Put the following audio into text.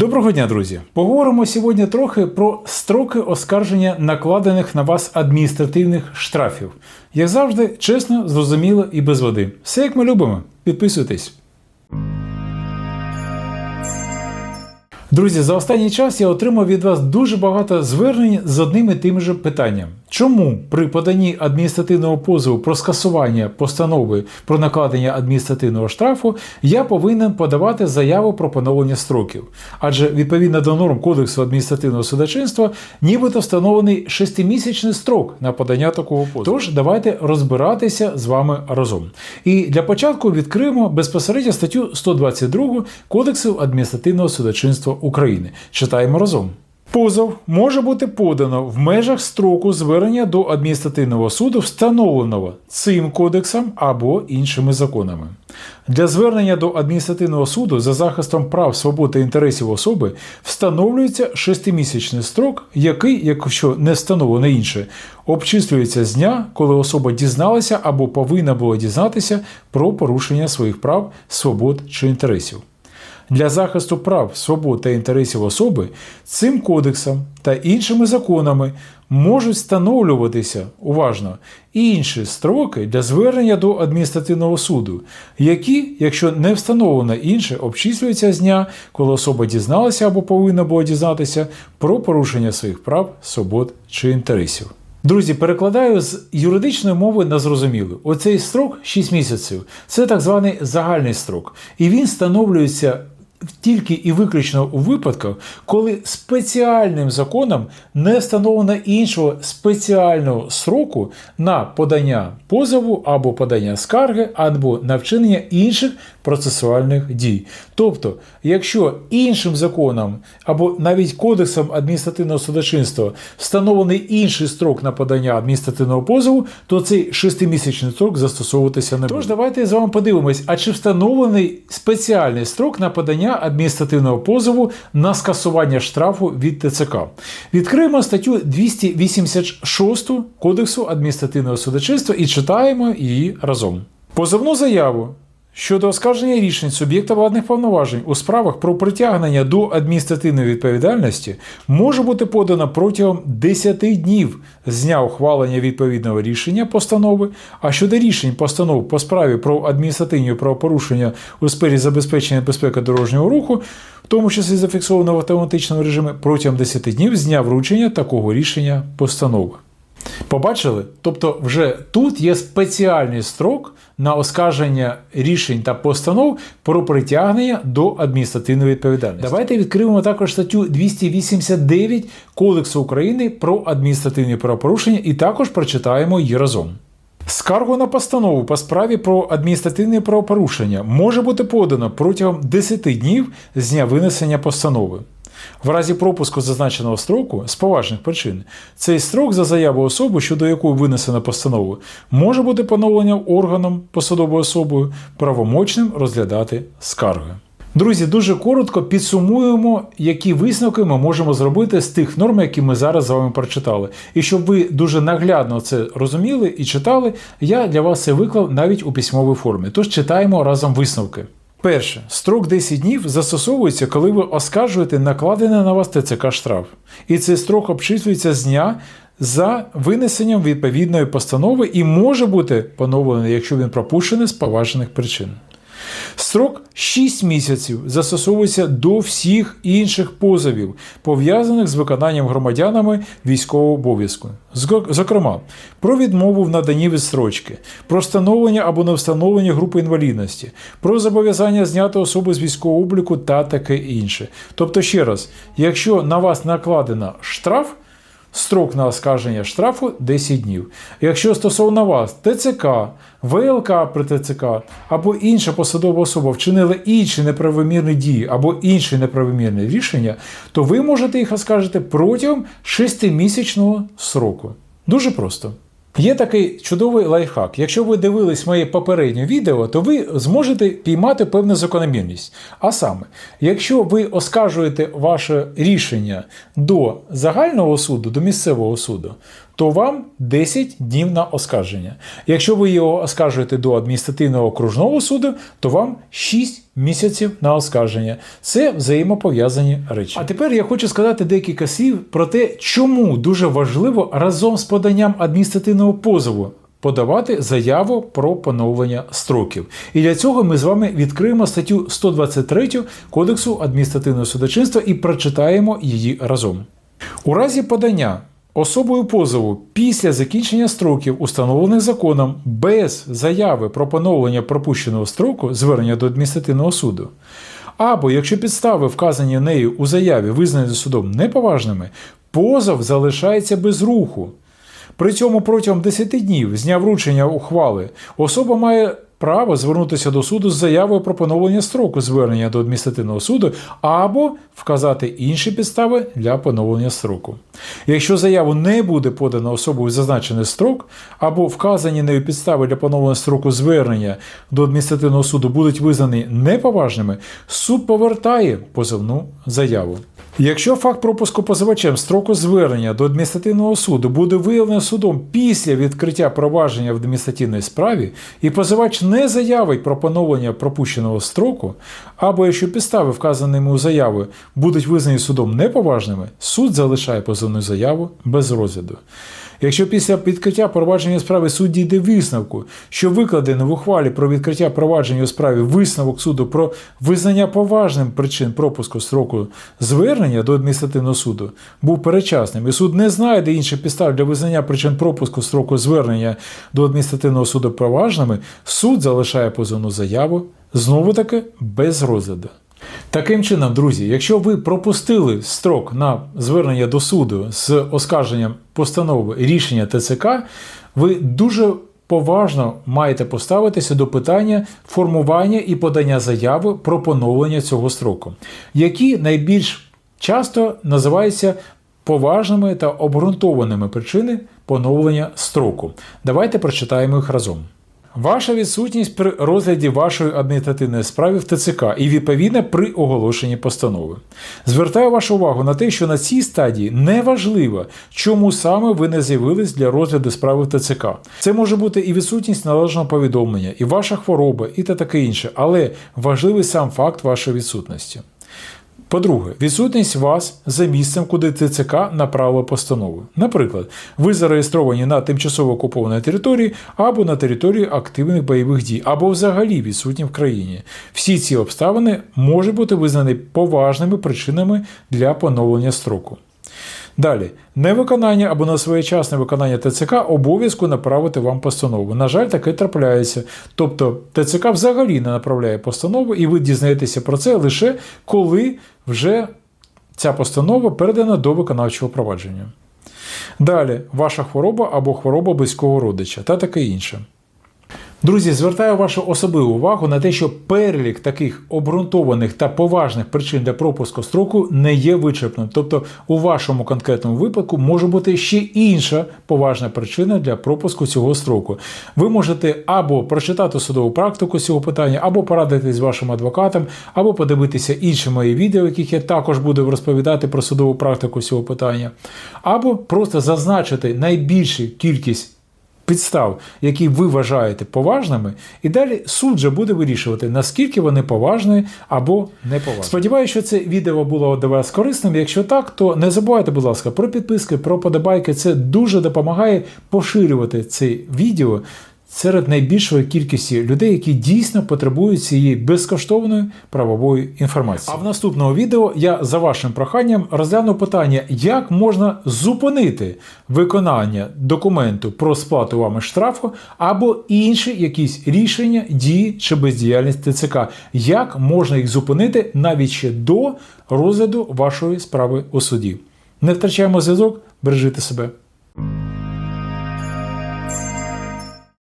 Доброго дня, друзі! Поговоримо сьогодні трохи про строки оскарження накладених на вас адміністративних штрафів. Як завжди, чесно, зрозуміло і без води. Все як ми любимо. Підписуйтесь. Друзі, за останній час я отримав від вас дуже багато звернень з одним і тим же питанням. Чому при поданні адміністративного позову про скасування постанови про накладення адміністративного штрафу я повинен подавати заяву про поновлення строків? Адже відповідно до норм Кодексу адміністративного судочинства, нібито встановлений шестимісячний строк на подання такого позову. Тож давайте розбиратися з вами разом. І для початку відкриємо безпосередньо статтю 122 Кодексу адміністративного судочинства України. Читаємо разом. Позов може бути подано в межах строку звернення до адміністративного суду, встановленого цим кодексом або іншими законами. Для звернення до адміністративного суду за захистом прав, свобод та інтересів особи встановлюється шестимісячний строк, який, якщо не встановлено інше, обчислюється з дня, коли особа дізналася або повинна була дізнатися про порушення своїх прав, свобод чи інтересів. Для захисту прав, свобод та інтересів особи цим кодексом та іншими законами можуть встановлюватися уважно інші строки для звернення до адміністративного суду, які, якщо не встановлено інше, обчислюються з дня, коли особа дізналася або повинна була дізнатися про порушення своїх прав, свобод чи інтересів. Друзі, перекладаю з юридичної мови на зрозумілу. Оцей строк 6 місяців це так званий загальний строк, і він встановлюється тільки і виключно у випадках, коли спеціальним законом не встановлено іншого спеціального сроку на подання позову або подання скарги, або на вчинення інших процесуальних дій. Тобто, якщо іншим законом або навіть кодексом адміністративного судочинства встановлений інший строк на подання адміністративного позову, то цей шестимісячний строк застосовуватися не буде. Тож давайте з вами подивимось, а чи встановлений спеціальний строк на подання адміністративного позову на скасування штрафу від ТЦК. Відкриємо статтю 286 Кодексу адміністративного судочинства і читаємо її разом. Позовну заяву. Щодо оскарження рішень суб'єкта владних повноважень у справах про притягнення до адміністративної відповідальності може бути подано протягом 10 днів з дня ухвалення відповідного рішення постанови, а щодо рішень постанов по справі про адміністративні правопорушення у сфері забезпечення безпеки дорожнього руху, в тому числі зафіксовано в автоматичному режимі, протягом 10 днів з дня вручення такого рішення постанови. Побачили? Тобто, вже тут є спеціальний строк на оскарження рішень та постанов про притягнення до адміністративної відповідальності. Давайте відкриємо також статтю 289 Кодексу України про адміністративні правопорушення і також прочитаємо її разом. Скаргу на постанову по справі про адміністративне правопорушення може бути подано протягом 10 днів з дня винесення постанови. В разі пропуску зазначеного строку з поважних причин цей строк за заяву особи, щодо якої винесена постанова, може бути поновлення органом посадовою особою правомочним розглядати скарги. Друзі, дуже коротко підсумуємо, які висновки ми можемо зробити з тих норм, які ми зараз з вами прочитали. І щоб ви дуже наглядно це розуміли і читали, я для вас це виклав навіть у письмовій формі. Тож читаємо разом висновки. Перше, строк 10 днів застосовується, коли ви оскаржуєте накладений на вас ТЦК штраф. І цей строк обчислюється з дня за винесенням відповідної постанови і може бути поновлений, якщо він пропущений з поважених причин. Строк 6 місяців застосовується до всіх інших позовів, пов'язаних з виконанням громадянами військового обов'язку. Зокрема, про відмову в наданні відстрочки, про встановлення або не встановлення групи інвалідності, про зобов'язання зняти особи з військового обліку та таке інше. Тобто, ще раз, якщо на вас накладено штраф, Строк на оскарження штрафу 10 днів. Якщо стосовно вас ТЦК, ВЛК при ТЦК або інша посадова особа вчинила інші неправомірні дії або інші неправомірні рішення, то ви можете їх оскаржити протягом 6-місячного сроку. Дуже просто. Є такий чудовий лайфхак. Якщо ви дивились моє попереднє відео, то ви зможете піймати певну закономірність. А саме, якщо ви оскаржуєте ваше рішення до загального суду, до місцевого суду, то вам 10 днів на оскарження. Якщо ви його оскаржуєте до адміністративного окружного суду, то вам 6 місяців на оскарження. Це взаємопов'язані речі. А тепер я хочу сказати декілька слів про те, чому дуже важливо разом з поданням адміністративного позову. Подавати заяву про поновлення строків. І для цього ми з вами відкриємо статтю 123 Кодексу адміністративного судочинства і прочитаємо її разом. У разі подання особою позову після закінчення строків, установлених законом, без заяви про поновлення пропущеного строку звернення до адміністративного суду. Або якщо підстави, вказані нею у заяві, визнані судом неповажними, позов залишається без руху. При цьому протягом 10 днів з дня вручення ухвали особа має право звернутися до суду з заявою про поновлення строку звернення до адміністративного суду або вказати інші підстави для поновлення строку. Якщо заяву не буде подано особою зазначений строк, або вказані нею підстави для поновлення строку звернення до адміністративного суду будуть визнані неповажними, суд повертає позовну заяву. Якщо факт пропуску позивачем строку звернення до адміністративного суду буде виявлено судом після відкриття провадження в адміністративній справі, і позивач не заявить про поновлення пропущеного строку, або якщо підстави, вказаними у заяві, будуть визнані судом неповажними, суд залишає позовну заяву без розгляду. Якщо після відкриття провадження справи суд дійде висновку, що викладено в ухвалі про відкриття провадження у справі висновок суду про визнання поважним причин пропуску строку звернення до адміністративного суду був перечасним, і суд не знайде інших підстав для визнання причин пропуску строку звернення до адміністративного суду поважними, суд залишає позовну заяву знову таки без розгляду. Таким чином, друзі, якщо ви пропустили строк на звернення до суду з оскарженням постанови рішення ТЦК, ви дуже поважно маєте поставитися до питання формування і подання заяви про поновлення цього строку, які найбільш часто називаються поважними та обґрунтованими причини поновлення строку. Давайте прочитаємо їх разом. Ваша відсутність при розгляді вашої адміністративної справи в ТЦК і відповідно при оголошенні постанови. Звертаю вашу увагу на те, що на цій стадії не важливо, чому саме ви не з'явились для розгляду справи в ТЦК. Це може бути і відсутність належного повідомлення, і ваша хвороба, і та таке інше, але важливий сам факт вашої відсутності. По-друге, відсутність вас за місцем, куди ТЦК направила постанову. Наприклад, ви зареєстровані на тимчасово окупованій території або на території активних бойових дій, або взагалі відсутні в країні. Всі ці обставини можуть бути визнані поважними причинами для поновлення строку. Далі, невиконання або несвоєчасне виконання ТЦК обов'язку направити вам постанову. На жаль, таке трапляється. Тобто ТЦК взагалі не направляє постанову, і ви дізнаєтеся про це лише коли вже ця постанова передана до виконавчого провадження. Далі, ваша хвороба або хвороба близького родича та таке інше. Друзі, звертаю вашу особливу увагу на те, що перелік таких обґрунтованих та поважних причин для пропуску строку не є вичерпним. Тобто, у вашому конкретному випадку може бути ще інша поважна причина для пропуску цього строку. Ви можете або прочитати судову практику цього питання, або порадитись з вашим адвокатом, або подивитися інші мої відео, в яких я також буду розповідати про судову практику цього питання, або просто зазначити найбільшу кількість підстав, які ви вважаєте поважними, і далі суд же буде вирішувати, наскільки вони поважні або не поважні. Сподіваюся, що це відео було для вас корисним. Якщо так, то не забувайте, будь ласка, про підписки, про подобайки. Це дуже допомагає поширювати це відео серед найбільшої кількості людей, які дійсно потребують цієї безкоштовної правової інформації. А в наступному відео я за вашим проханням розгляну питання, як можна зупинити виконання документу про сплату вами штрафу або інші якісь рішення, дії чи бездіяльність ТЦК. Як можна їх зупинити навіть ще до розгляду вашої справи у суді? Не втрачаємо зв'язок, бережіть себе.